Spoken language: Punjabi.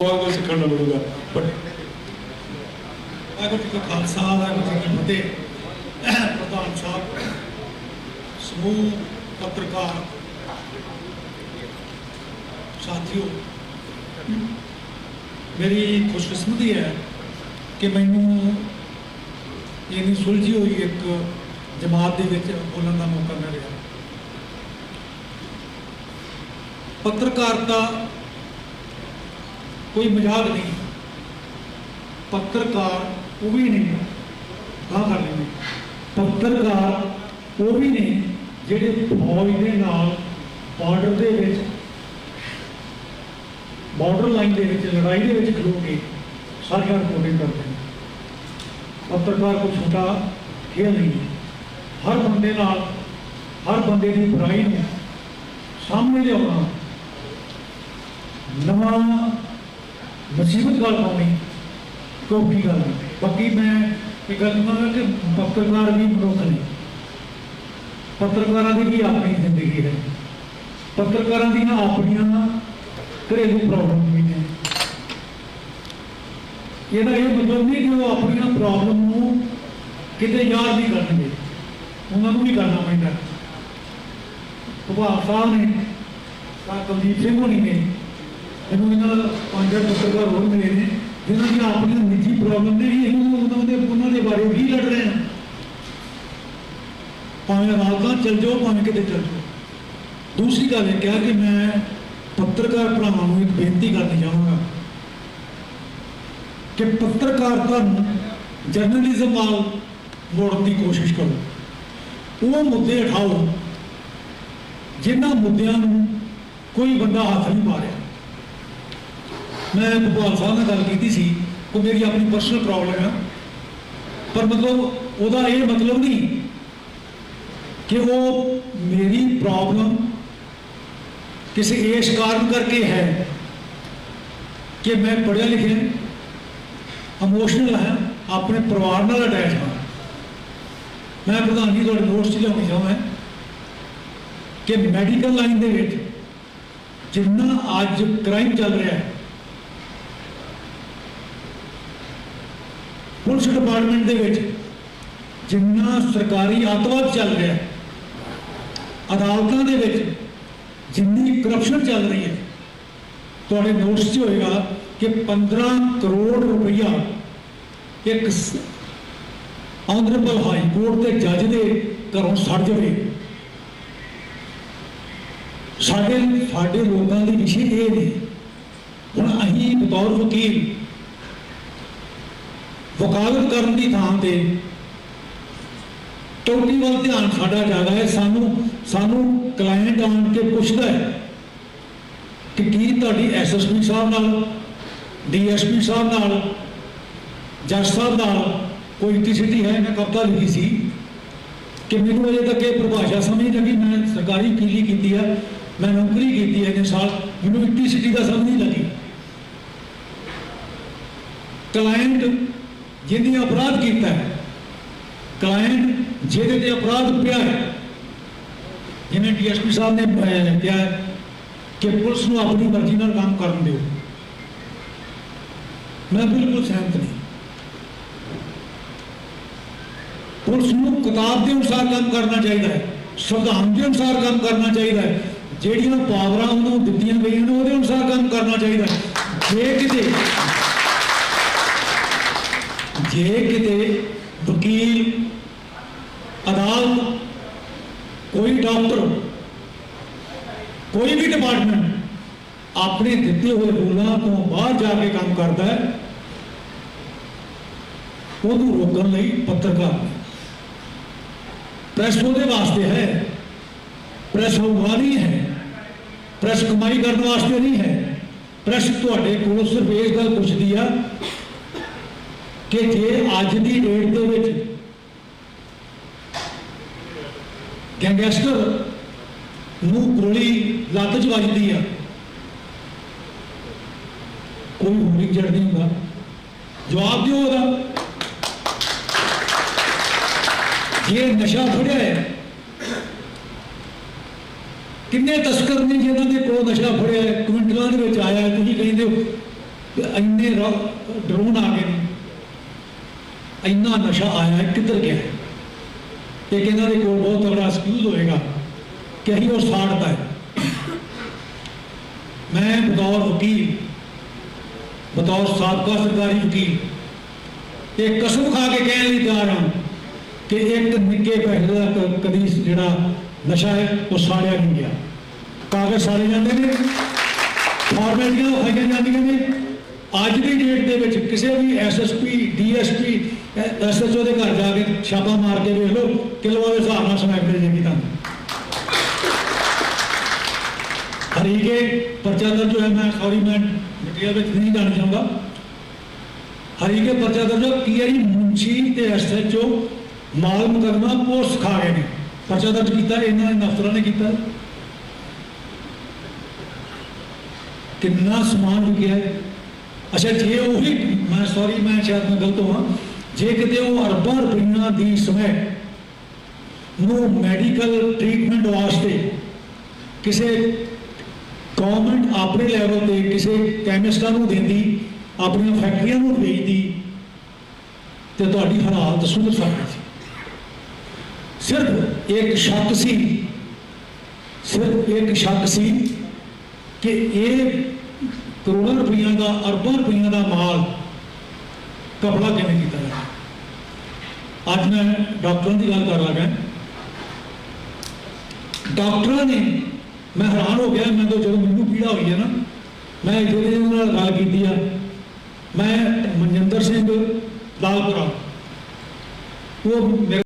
ਬਹੁਤ ਕੁਝ ਸਿੱਖਣ ਨੂੰ ਮਿਲੂਗਾ ਬਟ ਵਾਹਿਗੁਰੂ ਜੀ ਕਾ ਖਾਲਸਾ, ਵਾਹਿਗੁਰੂ ਜੀ ਕੀ ਫਤਿਹ। ਪ੍ਰਧਾਨ ਸਾਹਿਬ, ਸਮੂਹ ਪੱਤਰਕਾਰ, ਸਾਥੀਓ, ਮੇਰੀ ਖੁਸ਼ਕਿਸਮਤੀ ਹੈ ਕਿ ਮੈਨੂੰ ਇੰਨੀ ਸੁਲਝੀ ਹੋਈ ਇੱਕ ਜਮਾਤ ਦੇ ਵਿੱਚ ਬੋਲਣ ਦਾ ਮੌਕਾ ਮਿਲ ਰਿਹਾ ਪੱਤਰਕਾਰਤਾ ਕੋਈ ਮਜ਼ਾਕ ਨਹੀਂ। ਪੱਤਰਕਾਰ ਉਹ ਵੀ ਨਹੀਂ। ਕਾ ਕਰ ਲੈਂਦੇ ਪੱਤਰਕਾਰ ਉਹ ਵੀ ਨੇ ਜਿਹੜੇ ਫੌਜ ਦੇ ਨਾਲ ਬਾਰਡਰ ਦੇ ਵਿੱਚ ਬਾਰਡਰ ਲਾਈਨ ਦੇ ਵਿੱਚ, ਲੜਾਈ ਦੇ ਵਿੱਚ ਖਲੋ ਕੇ ਸਾਰੀਆਂ ਰਿਪੋਰਟਿੰਗ ਕਰਦੇ ਨੇ। ਪੱਤਰਕਾਰ ਕੋਈ ਛੋਟਾ ਖੇਲ ਨਹੀਂ। ਹੈ। ਹਰ ਬੰਦੇ ਨਾਲ, ਹਰ ਬੰਦੇ ਦੀ ਬੁਰਾਈ ਨੂੰ ਸਾਹਮਣੇ ਲਿਆਉਣਾ, ਨਵਾਂ ਮੁਸੀਬਤ ਗੱਲ ਪਾਉਣੀ ਕੋਈ ਗੱਲ ਬਾਕੀ ਮੈਂ ਇਹ ਗੱਲ ਕਹਾਂਗਾ ਕਿ ਪੱਤਰਕਾਰ ਵੀ ਮਨੁੱਖ ਨੇ। ਪੱਤਰਕਾਰਾਂ ਦੀ ਵੀ ਆਪਣੀ ਜ਼ਿੰਦਗੀ ਹੈ। ਪੱਤਰਕਾਰਾਂ ਦੀਆਂ ਆਪਣੀਆਂ ਘਰੇਲੂ ਪ੍ਰੋਬਲਮ ਵੀ ਨੇ। ਇਹਦਾ ਇਹ ਮਤਲਬ ਨਹੀਂ ਕਿ ਉਹ ਆਪਣੀਆਂ ਪ੍ਰੋਬਲਮ ਨੂੰ ਕਿਤੇ ਯਾਦ ਨਹੀਂ ਕਰਨਗੇ। ਉਹਨਾਂ ਨੂੰ ਵੀ ਕਰਨਾ ਪੈਂਦਾ। ਭਗਵਾਨ ਸਾਹਿਬ ਨੇ ਤਾਂ ਸਿੰਘ ਹੋਣੀ ਨੇ, ਇਹਨੂੰ ਇਹਨਾਂ ਦਾ ਪੰਜ ਪੱਤਰਕਾਰ ਹੋਰ ਮਿਲੇ ਨੇ, ਜਿਨ੍ਹਾਂ ਦੀਆਂ ਆਪਣੀਆਂ ਨਿੱਜੀ ਪ੍ਰੋਬਲਮ ਨੇ ਵੀ ਇਹਨੂੰ ਉਹਨਾਂ ਦੇ ਉਹਨਾਂ ਦੇ ਬਾਰੇ ਵੀ ਲੜ ਰਹੇ ਆ। ਭਾਵੇਂ ਅਦਾਲਤਾਂ ਚਲ ਜਾਓ, ਭਾਵੇਂ ਕਿਤੇ ਚਲ ਜਾਓ। ਦੂਸਰੀ ਗੱਲ ਇਹ ਕਿਹਾ ਕਿ ਮੈਂ ਪੱਤਰਕਾਰ ਭਰਾਵਾਂ ਨੂੰ ਇੱਕ ਬੇਨਤੀ ਕਰਨੀ ਚਾਹਾਂਗਾ ਕਿ ਪੱਤਰਕਾਰਤਾ ਨੂੰ ਜਰਨਲਿਜ਼ਮ ਨਾਲ ਮੋੜਨ ਦੀ ਕੋਸ਼ਿਸ਼ ਕਰੋ। ਉਹ ਮੁੱਦੇ ਉਠਾਓ ਜਿਨ੍ਹਾਂ ਮੁੱਦਿਆਂ ਨੂੰ ਕੋਈ ਬੰਦਾ ਹੱਥ ਨਹੀਂ ਪਾ ਰਿਹਾ ਮੈਂ ਭਗਵਾਨ ਸਾਹਿਬ ਨਾਲ ਗੱਲ ਕੀਤੀ ਸੀ, ਉਹ ਮੇਰੀ ਆਪਣੀ ਪਰਸਨਲ ਪ੍ਰੋਬਲਮ ਹੈ ਪਰ ਮਤਲਬ ਉਹਦਾ ਇਹ ਮਤਲਬ ਨਹੀਂ ਕਿ ਉਹ ਮੇਰੀ ਪ੍ਰੋਬਲਮ ਕਿਸੇ ਇਸ ਕਾਰਨ ਕਰਕੇ ਹੈ ਕਿ ਮੈਂ ਪੜ੍ਹਿਆ ਲਿਖਿਆ ਇਮੋਸ਼ਨਲ ਹਾਂ ਆਪਣੇ ਪਰਿਵਾਰ ਨਾਲ ਅਟੈਚ ਹਾਂ ਮੈਂ ਪ੍ਰਧਾਨ ਜੀ ਤੁਹਾਡੇ ਨੋਟਸ 'ਚ ਲਿਆਉਣੀ ਚਾਹੁੰਦਾ ਕਿ ਮੈਡੀਕਲ ਲਾਈਨ ਦੇ ਵਿੱਚ ਜਿੰਨਾ ਅੱਜ ਕ੍ਰਾਈਮ ਚੱਲ ਰਿਹਾ ਹੈ ਪੁਲਿਸ ਡਿਪਾਰਟਮੈਂਟ ਦੇ ਵਿੱਚ ਜਿੰਨਾ ਸਰਕਾਰੀ ਆਤਵਾਦ ਚੱਲ ਰਿਹਾ ਹੈ, ਅਦਾਲਤਾਂ ਦੇ ਵਿੱਚ ਜਿੰਨੀ ਕਰਪਸ਼ਨ ਚੱਲ ਰਹੀ ਹੈ, ਤੁਹਾਡੇ ਨੋਟਸ 'ਚ ਹੋਏਗਾ ਕਿ 15 ਕਰੋੜ ਰੁਪਈਆ ਇੱਕ ਆਨਰੇਬਲ ਹਾਈ ਕੋਰਟ ਦੇ ਜੱਜ ਦੇ ਘਰੋਂ ਸੜ ਜਾਵੇ। ਸਾਡੇ ਸਾਡੇ ਲੋਕਾਂ ਦੀ ਵਿਸ਼ੇ ਇਹ ਨੇ। ਹੁਣ ਅਸੀਂ ਬਤੌਰ ਵਕੀਲ ਵਕਾਲਤ ਕਰਨ ਦੀ ਥਾਂ ਤੇ ਟੋਟੀ ਵੱਲ ਧਿਆਨ ਸਾਡਾ ਜ਼ਿਆਦਾ ਹੈ। ਸਾਨੂੰ ਸਾਨੂੰ ਕਲਾਇੰਟ ਆਣ ਕੇ ਪੁੱਛਦਾ ਹੈ ਕਿ ਕੀ ਤੁਹਾਡੀ ਐਸਐਸਪੀ ਸਾਹਿਬ ਨਾਲ ਡੀਐਸਪੀ ਸਾਹਿਬ ਨਾਲ, ਜੱਜ ਸਾਹਿਬ ਨਾਲ ਕੋਈ ਟਿਸਿਟੀ ਹੈ? ਮੈਂ ਕਵਿਤਾ ਲਿਖੀ ਸੀ ਕਿ ਮੈਨੂੰ ਅਜੇ ਤੱਕ ਇਹ ਪਰਿਭਾਸ਼ਾ ਸਮਝ ਲੱਗੀ। ਮੈਂ ਸਰਕਾਰੀ ਵਕੀਲੀ ਕੀਤੀ ਹੈ, ਮੈਂ ਨੌਕਰੀ ਕੀਤੀ ਹੈ ਇੰਨੇ ਸਾਲ ਮੈਨੂੰ ਇਲੈਕਟ੍ਰਿਸਿਟੀ ਦਾ ਸਮਝ ਨਹੀਂ ਲੱਗੀ। ਕਲਾਇੰਟ ਜਿਹਨੇ ਅਪਰਾਧ ਕੀਤਾ ਹੈ। ਕਲਾਇੰਟ ਜਿਹਦੇ ਤੇ ਅਪਰਾਧ ਪਿਆ ਹੈ। ਜਿਵੇਂ ਡੀਐਸਪੀ ਸਾਹਿਬ ਨੇ ਕਿਹਾ ਕਿ ਪੁਲਿਸ ਨੂੰ ਆਪਣੀ ਮਰਜ਼ੀ ਨਾਲ ਕੰਮ ਕਰਨ ਦਿਓ। ਮੈਂ ਬਿਲਕੁਲ ਸਹਿਮਤ ਨਹੀਂ। ਪੁਲਿਸ ਨੂੰ ਕਿਤਾਬ ਦੇ ਅਨੁਸਾਰ ਕੰਮ ਕਰਨਾ ਚਾਹੀਦਾ ਹੈ। ਸੰਵਿਧਾਨ ਦੇ ਅਨੁਸਾਰ ਕੰਮ ਕਰਨਾ ਚਾਹੀਦਾ ਹੈ। ਜਿਹੜੀਆਂ ਪਾਵਰਾਂ ਉਹਨੂੰ ਦਿੱਤੀਆਂ ਗਈਆਂ ਨੇ, ਉਹਦੇ ਅਨੁਸਾਰ ਕੰਮ ਕਰਨਾ ਚਾਹੀਦਾ ਹੈ। ਜੇ ਕਿਤੇ ਜੇ ਕਿਤੇ ਵਕੀਲ, ਅਦਾਲਤ, ਕੋਈ ਡਾਕਟਰ, ਕੋਈ ਵੀ ਡਿਪਾਰਟਮੈਂਟ ਆਪਣੇ ਦਿੱਤੇ ਹੋਏ ਰੂਲਾਂ ਤੋਂ ਬਾਹਰ ਜਾ ਕੇ ਕੰਮ ਕਰਦਾ ਹੈ, ਉਹਨੂੰ ਰੋਕਣ ਲਈ ਪੱਤਰਕਾਰ ਪ੍ਰੈਸ ਉਹਦੇ ਵਾਸਤੇ ਹੈ। ਪ੍ਰੈਸ ਹੋਵਾ ਨਹੀਂ ਹੈ। ਪ੍ਰੈਸ ਕਮਾਈ ਕਰਨ ਵਾਸਤੇ ਨਹੀਂ ਹੈ। ਪ੍ਰੈਸ ਤੁਹਾਡੇ ਕੋਲ ਸਿਰਫ ਇਹ ਗੱਲ ਪੁੱਛਦੀ ਆ ਕਿ ਜੇ ਅੱਜ ਦੀ ਡੇਟ ਦੇ ਵਿੱਚ ਗੈਂਗਸਟਰ ਨੂੰ ਗੋਲੀ ਲੱਤ 'ਚ ਵੱਜਦੀ ਆ। ਕੋਈ ਹੋਰੀ ਜੜ ਨਹੀਂ ਹੁੰਦਾ। ਜਵਾਬ ਦਿਓ ਉਹਦਾ। ਜੇ ਨਸ਼ਾ ਫੜਿਆ ਹੈ ਕਿੰਨੇ ਤਸਕਰ ਨੇ ਜਿਹਨਾਂ ਦੇ ਕੋਲ ਨਸ਼ਾ ਫੜਿਆ ਹੈ, ਕੁਇੰਟਲਾਂ ਦੇ ਵਿੱਚ ਆਇਆ ਤੁਸੀਂ ਕਹਿੰਦੇ ਹੋ ਕਿ ਇੰਨੇ ਡਰੋਨ ਆ ਗਏ ਇੰਨਾ ਨਸ਼ਾ ਆਇਆ ਹੈ, ਕਿੱਧਰ ਗਿਆ ਹੈ? ਇਹ ਇਹਨਾਂ ਦੇ ਕੋਲ ਬਹੁਤ ਤਗੜਾ ਐਕਸਕਿਊਜ਼ ਹੋਏਗਾ ਕਿ ਅਸੀਂ ਉਹ ਸਾੜਤਾ ਹੈ। ਮੈਂ ਬਤੌਰ ਵਕੀਲ ਬਤੌਰ ਸਾਬਕਾ ਸਰਕਾਰੀ ਵਕੀਲ ਇਹ ਕਸਮ ਖਾ ਕੇ ਕਹਿਣ ਲਈ ਤਿਆਰ ਹਾਂ ਕਿ ਇੱਕ ਨਿੱਕੇ ਪੈਸੇ ਦਾ ਕਦੀ ਜਿਹੜਾ ਨਸ਼ਾ ਹੈ ਉਹ ਸਾੜਿਆ ਨਹੀਂ ਗਿਆ। ਕਾਗਜ਼ ਸਾੜੇ ਜਾਂਦੇ ਨੇ ਫਾਰਮੈਲਿਟੀਆਂ ਖਾਈਆਂ ਜਾਂਦੀਆਂ ਨੇ। ਅੱਜ ਦੀ ਡੇਟ ਦੇ ਵਿੱਚ ਕਿਸੇ ਵੀ ਐਸਐਸਪੀ ਡੀਐਸਪੀ ਐਸਐਚਓ ਦੇ ਘਰ ਜਾ ਕੇ ਛਾਪਾ ਮਾਰ ਕੇ ਵੇਖ ਲਓ, ਕਿਲੋ ਦੇ ਹਿਸਾਬ ਨਾਲ ਸਮੈਕ ਦੇ ਜੇਗੀ ਤੁਹਾਨੂੰ। ਹਰੀਕੇ ਪਰਚਾ ਦਰਜ ਹੋਇਆ, ਮੈਂ ਸੌਰੀ ਮੈਂ ਡਿਟੇਲ ਵਿੱਚ ਨਹੀਂ ਜਾਣਾ ਚਾਹੁੰਦਾ। ਹਰੀਕੇ ਪਰਚਾ ਦਰਜ ਹੋਇਆ, ਕੀ ਹੈ ਜੀ ਮੁੰਸ਼ੀ ਤੇ ਐਸਐਚਓ ਮਾਲ ਮੁਕਦਮਾ ਪੋਸਟ ਖਾ ਗਏ ਨੇ? ਪਰਚਾ ਦਰਜ ਕੀਤਾ, ਇਹਨਾਂ ਨੇ ਅਫਸਰਾਂ ਨੇ ਕੀਤਾ। ਕਿੰਨਾ ਸਮਾਨ ਵਿਕਿਆ ਹੈ। ਅੱਛਾ, ਜੇ ਉਹੀ ਮੈਂ ਸੌਰੀ ਮੈਂ ਸ਼ਾਇਦ ਮੈਂ ਗਲਤ ਹਾਂ ਜੇ ਕਿਤੇ ਉਹ ਅਰਬਾਂ ਰੁਪਈਆਂ ਦੀ ਸਮੇਂ ਨੂੰ ਮੈਡੀਕਲ ਟ੍ਰੀਟਮੈਂਟ ਵਾਸਤੇ ਕਿਸੇ ਗਵਰਨਮੈਂਟ ਆਪਣੇ ਲੈਵਲ ਤੇ ਕਿਸੇ ਕੈਮਿਸਟਾਂ ਨੂੰ ਦਿੰਦੀ, ਆਪਣੀਆਂ ਫੈਕਟਰੀਆਂ ਨੂੰ ਵੇਚਦੀ, ਤੇ ਤੁਹਾਡੀ ਹਾਲਾਤ ਸੁਧਰ ਸਕਦੀ ਸੀ। ਸਿਰਫ ਇੱਕ ਸ਼ੱਕ ਸੀ, ਸਿਰਫ ਇੱਕ ਸ਼ੱਕ ਸੀ ਕਿ ਇਹ ਕਰੋੜਾਂ ਰੁਪਈਆਂ ਦਾ, ਅਰਬਾਂ ਰੁਪਈਆਂ ਦਾ ਮਾਲ ਕਪੜਾ ਕਿਵੇਂ ਕੀਤਾ? ਅੱਜ ਮੈਂ ਡਾਕਟਰਾਂ ਦੀ ਗੱਲ ਕਰ ਲੱਗਾ ਡਾਕਟਰਾਂ ਨੇ, ਮੈਂ ਹੈਰਾਨ ਹੋ ਗਿਆ, ਮੈਂ ਤਾਂ ਜਦੋਂ ਮੈਨੂੰ ਪੀੜਾ ਹੋਈ ਹੈ ਨਾ, ਮੈਂ ਜਿਹੜੇ ਨਾਲ ਗੱਲ ਕੀਤੀ ਆ। ਮੈਂ ਮਨਜਿੰਦਰ ਸਿੰਘ ਲਾਲਪੁਰਾ ਉਹ ਮੇਰੇ